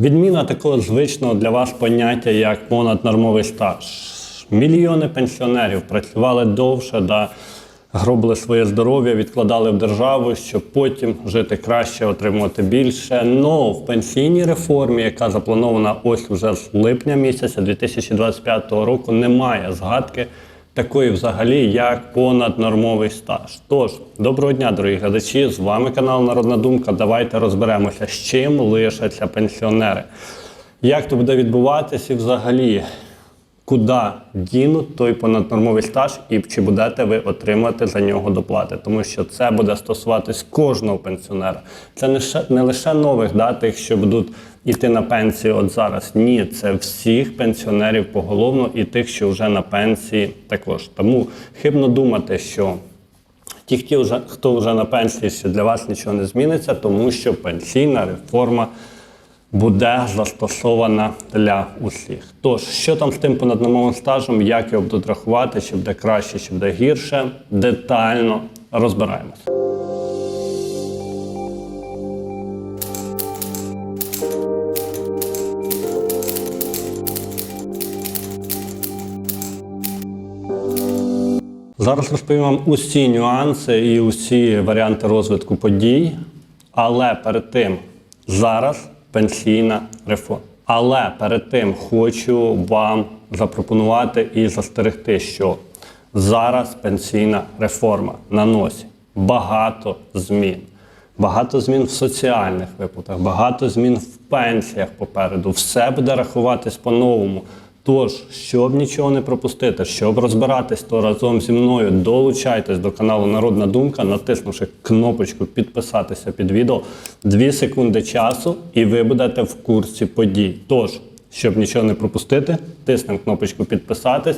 Відміна такого звичного для вас поняття, як понаднормовий стаж. Мільйони пенсіонерів працювали довше, да, гробили своє здоров'я, відкладали в державу, щоб потім жити краще, отримувати більше. Но в пенсійній реформі, яка запланована ось уже з липня місяця 2025 року, немає згадки такої взагалі, як понаднормовий стаж. Тож, доброго дня, дорогі глядачі! З вами канал Народна Думка. Давайте розберемося, з чим лишаться пенсіонери. Як то буде відбуватися і взагалі, куди дінуть той понаднормовий стаж і чи будете ви отримати за нього доплати? Тому що це буде стосуватись кожного пенсіонера. Це не, ще, не лише нових, да, тих, що будуть йти на пенсію от зараз. Ні, це всіх пенсіонерів поголовно і тих, що вже на пенсії також. Тому хибно думати, що ті, хто вже, хто вже на пенсії, що для вас нічого не зміниться, тому що пенсійна реформа буде застосована для усіх. Тож, що там з тим понаднормовим стажем, як його будуть чи буде краще, чи буде гірше, детально розбираємося. Зараз розповім вам усі нюанси і усі варіанти розвитку подій. Але перед тим зараз пенсійна реформа. Але перед тим хочу вам запропонувати і застерегти, що зараз пенсійна реформа на носі багато змін. Багато змін в соціальних виплатах, багато змін в пенсіях попереду. Все буде рахуватись по-новому. Тож, щоб нічого не пропустити, щоб розбиратись, то разом зі мною долучайтесь до каналу Народна Думка, натиснувши кнопочку підписатися під відео. Дві секунди часу, і ви будете в курсі подій. Тож, щоб нічого не пропустити, тиснемо кнопочку підписатись.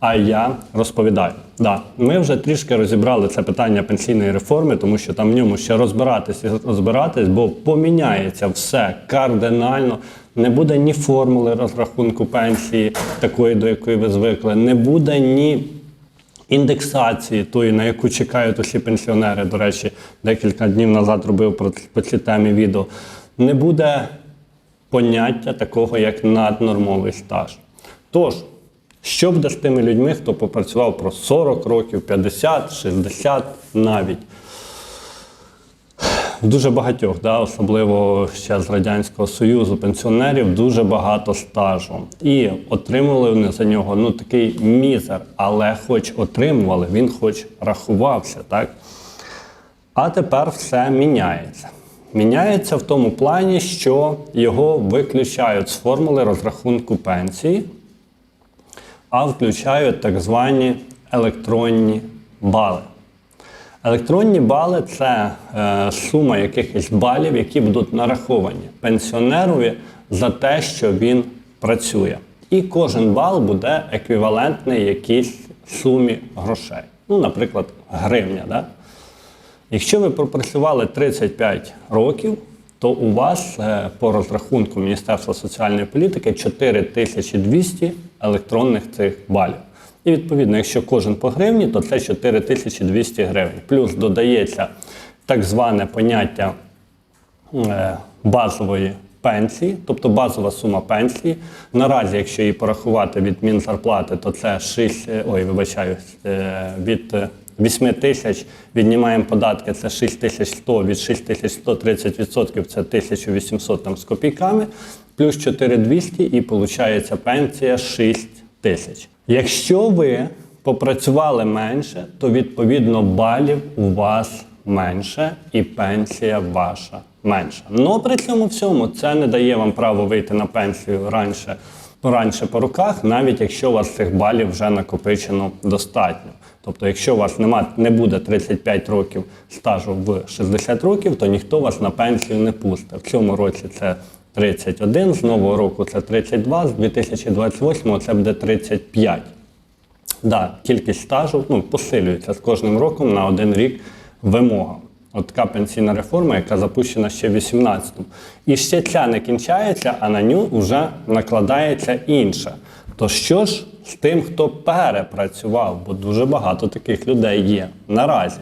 А я розповідаю. Да, ми вже трішки розібрали це питання пенсійної реформи, тому що там в ньому ще розбиратись і розбиратись, бо поміняється все кардинально. Не буде ні формули розрахунку пенсії, такої, до якої ви звикли, не буде ні індексації, тої, на яку чекають усі пенсіонери. До речі, декілька днів назад робив про по цій темі відео. Не буде поняття такого, як наднормовий стаж. Тож, що буде з тими людьми, хто попрацював про 40 років, 50, 60 навіть? Дуже багатьох, да, особливо ще з Радянського Союзу, пенсіонерів дуже багато стажу. І отримували вони за нього ну, такий мізер, але хоч отримували, він хоч рахувався. так? А тепер все міняється. Міняється в тому плані, що його виключають з формули розрахунку пенсії, а включають так звані електронні бали. Електронні бали це е, сума якихось балів, які будуть нараховані пенсіонерові за те, що він працює. І кожен бал буде еквівалентний якійсь сумі грошей. Ну, наприклад, гривня. Да? Якщо ви пропрацювали 35 років, то у вас е, по розрахунку Міністерства соціальної політики 4200 електронних цих балів. І відповідно, якщо кожен по гривні, то це 4200 гривень. Плюс додається так зване поняття е, базової пенсії, тобто базова сума пенсії. Наразі, якщо її порахувати від мінзарплати, то це 6, е, ой, вибачаюсь, е, від е, 8 тисяч віднімаємо податки, це 6100, від 6100 30% це 1800 там, з копійками, плюс 4200 і виходить пенсія 6 тисяч. Якщо ви попрацювали менше, то відповідно балів у вас менше і пенсія ваша менша. Ну при цьому всьому це не дає вам право вийти на пенсію раніше, раніше по руках, навіть якщо у вас цих балів вже накопичено достатньо. Тобто, якщо у вас нема, не буде 35 років стажу в 60 років, то ніхто вас на пенсію не пустить. В цьому році це 31, з нового року це 32, з 2028 це буде 35. Да, кількість стажу ну, посилюється з кожним роком на один рік вимога. От така пенсійна реформа, яка запущена ще в 18-му. І ще ця не кінчається, а на ню вже накладається інша. То що ж з тим, хто перепрацював, бо дуже багато таких людей є наразі.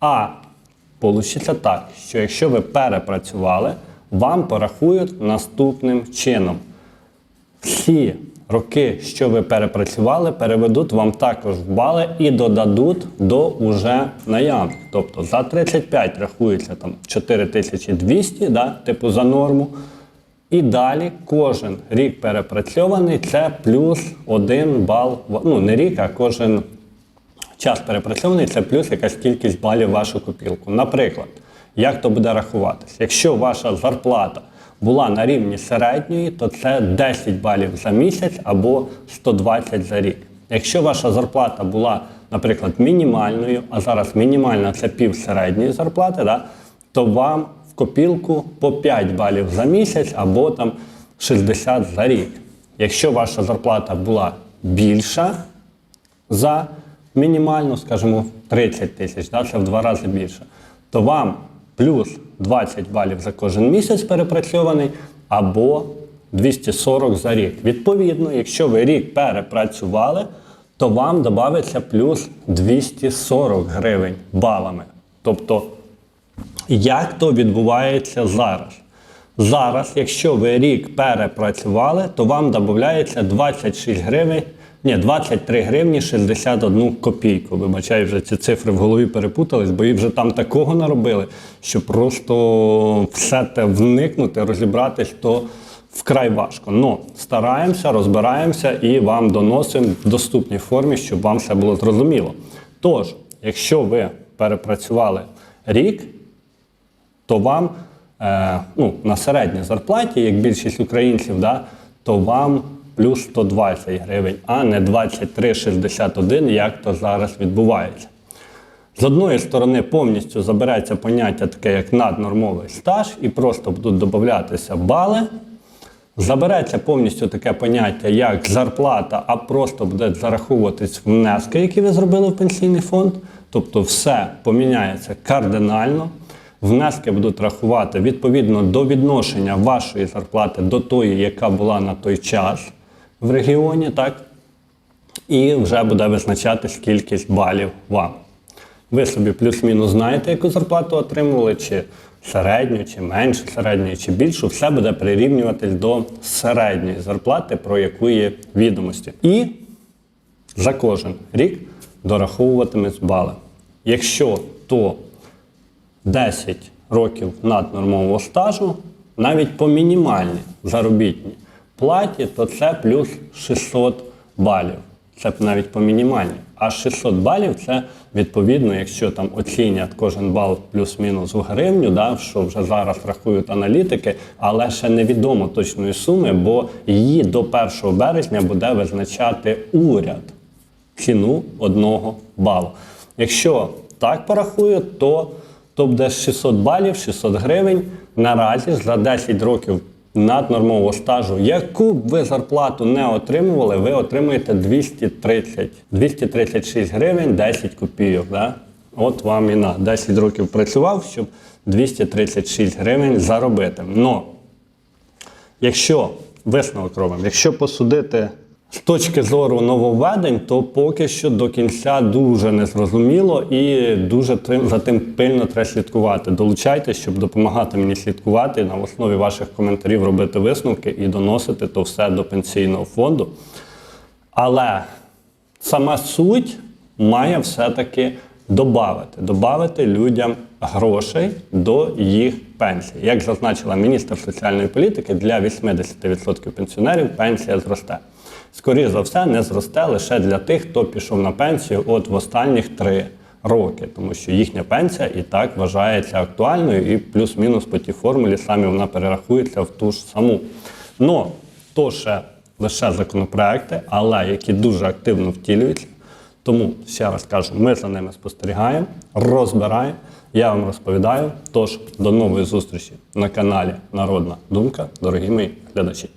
А Получиться так, що якщо ви перепрацювали, вам порахують наступним чином. Всі роки, що ви перепрацювали, переведуть вам також в бали і додадуть до уже наявних. Тобто за 35 рахується там 4200, да, типу за норму. І далі кожен рік перепрацьований це плюс один бал. в- Ну, не рік, а кожен час перепрацьований це плюс якась кількість балів вашу копілку. Наприклад, як то буде рахуватись? Якщо ваша зарплата була на рівні середньої, то це 10 балів за місяць або 120 за рік. Якщо ваша зарплата була, наприклад, мінімальною, а зараз мінімальна це пів середньої зарплати, да, то вам в копілку по 5 балів за місяць або там 60 за рік. Якщо ваша зарплата була більша, за мінімальну, скажімо, 30 тисяч, да, це в два рази більше, то вам плюс 20 балів за кожен місяць перепрацьований або 240 за рік. Відповідно, якщо ви рік перепрацювали, то вам додається плюс 240 гривень балами. Тобто, як то відбувається зараз? Зараз, якщо ви рік перепрацювали, то вам додається 26 гривень, ні, 23 гривні 61 копійку. Вибачаю, вже ці цифри в голові перепутались, бо їх вже там такого наробили, що просто все те вникнути, розібратись, то вкрай важко. Ну, стараємося, розбираємося і вам доносимо в доступній формі, щоб вам все було зрозуміло. Тож, якщо ви перепрацювали рік, то вам е, ну, на середній зарплаті, як більшість українців, да, то вам плюс 120 гривень, а не 23,61, як то зараз відбувається. З одної сторони, повністю забереться поняття таке, як наднормовий стаж, і просто будуть додатися бали. Забереться повністю таке поняття, як зарплата, а просто буде зараховуватись внески, які ви зробили в пенсійний фонд. Тобто все поміняється кардинально. Внески будуть рахувати відповідно до відношення вашої зарплати до тої, яка була на той час в регіоні, так? І вже буде визначатись кількість балів вам. Ви собі плюс-мінус знаєте, яку зарплату отримували, чи середню, чи меншу середньої, чи більшу, все буде прирівнюватись до середньої зарплати, про яку є відомості. І за кожен рік дораховуватимуть бали. Якщо то 10 років наднормового стажу, навіть по мінімальній заробітній платі, то це плюс 600 балів. Це навіть по мінімальній. А 600 балів це відповідно, якщо там оцінять кожен бал плюс-мінус в гривню, да, що вже зараз рахують аналітики, але ще невідомо точної суми, бо її до 1 березня буде визначати уряд ціну одного балу. Якщо так порахують, то, то буде 600 балів, 600 гривень. Наразі за 10 років наднормового стажу, яку б ви зарплату не отримували, ви отримуєте 230, 236 гривень 10 копійок. Да? От вам і на 10 років працював, щоб 236 гривень заробити. Но Якщо висновок робимо, якщо посудити з точки зору нововведень, то поки що до кінця дуже незрозуміло і дуже за тим пильно треба слідкувати. Долучайтесь, щоб допомагати мені слідкувати на основі ваших коментарів робити висновки і доносити то все до пенсійного фонду. Але сама суть має все-таки добавити, добавити людям грошей до їх пенсій. Як зазначила міністр соціальної політики, для 80% пенсіонерів пенсія зросте. Скоріше за все, не зросте лише для тих, хто пішов на пенсію от в останніх три роки, тому що їхня пенсія і так вважається актуальною, і плюс-мінус по тій формулі самі вона перерахується в ту ж саму. Но то ще лише законопроекти, але які дуже активно втілюються. Тому ще раз кажу, ми за ними спостерігаємо, розбираємо. Я вам розповідаю. Тож до нової зустрічі на каналі Народна Думка, дорогі мої глядачі.